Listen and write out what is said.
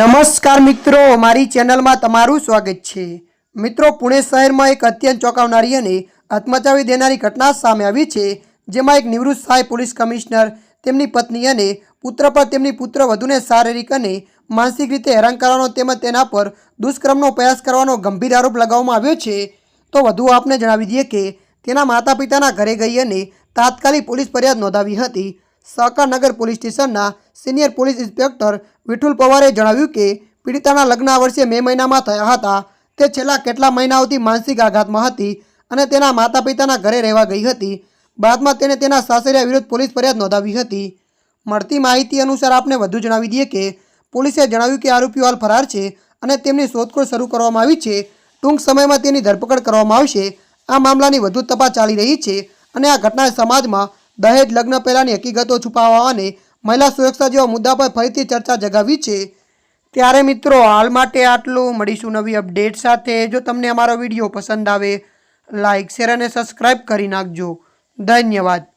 નમસ્કાર મિત્રો, મારી ચેનલમાં તમારું સ્વાગત છે. મિત્રો, પુણે શહેરમાં એક અત્યંત ચોંકાવનારી અને આત્મચાવી દેનારી ઘટના સામે આવી છે, જેમાં એક નિવૃત્ત સહાય પોલીસ કમિશનર, તેમની પત્ની અને પુત્ર પર તેમની પુત્ર વધુને શારીરિક અને માનસિક રીતે હેરાન કરવાનો તેમજ તેના પર દુષ્કર્મનો પ્રયાસ કરવાનો ગંભીર આરોપ લગાવવામાં આવ્યો છે. તો વધુ આપને જણાવી દઈએ કે તેના માતા પિતાના ઘરે ગઈ અને તાત્કાલિક પોલીસ ફરિયાદ નોંધાવી હતી. સહકારનગર પોલીસ સ્ટેશનના સિનિયર પોલીસ ઇન્સ્પેક્ટર વિઠુલ પવારે જણાવ્યું કે, પીડિતાના લગ્ન વર્ષે મે મહિનામાં થયા હતા. તે છેલ્લા કેટલા મહિનાઓથી માનસિક આઘાતમાં હતી અને તેના માતા પિતાના ઘરે રહેવા ગઈ હતી. બાદમાં તેણે તેના સાસરિયા વિરુદ્ધ પોલીસ ફરિયાદ નોંધાવી હતી. મળતી માહિતી અનુસાર આપને વધુ જણાવી દઈએ કે, પોલીસે જણાવ્યું કે આરોપીઓ હાલ ફરાર છે અને તેમની શોધખોળ શરૂ કરવામાં આવી છે. ટૂંક સમયમાં તેની ધરપકડ કરવામાં આવશે. આ મામલાની વધુ તપાસ ચાલી રહી છે અને આ ઘટના સમાજમાં દહેજ લગ્ન પહેલાંની હકીકતો છુપાવવા અને મહિલા સુરક્ષા જેવા મુદ્દા પર ફરીથી ચર્ચા જગાવી છે. ત્યારે મિત્રો, હાલ માટે આટલું. મળીશું નવી અપડેટ સાથે. જો તમને અમારો વીડિયો પસંદ આવે લાઇક શેર અને સબસ્ક્રાઈબ કરી નાખજો. ધન્યવાદ.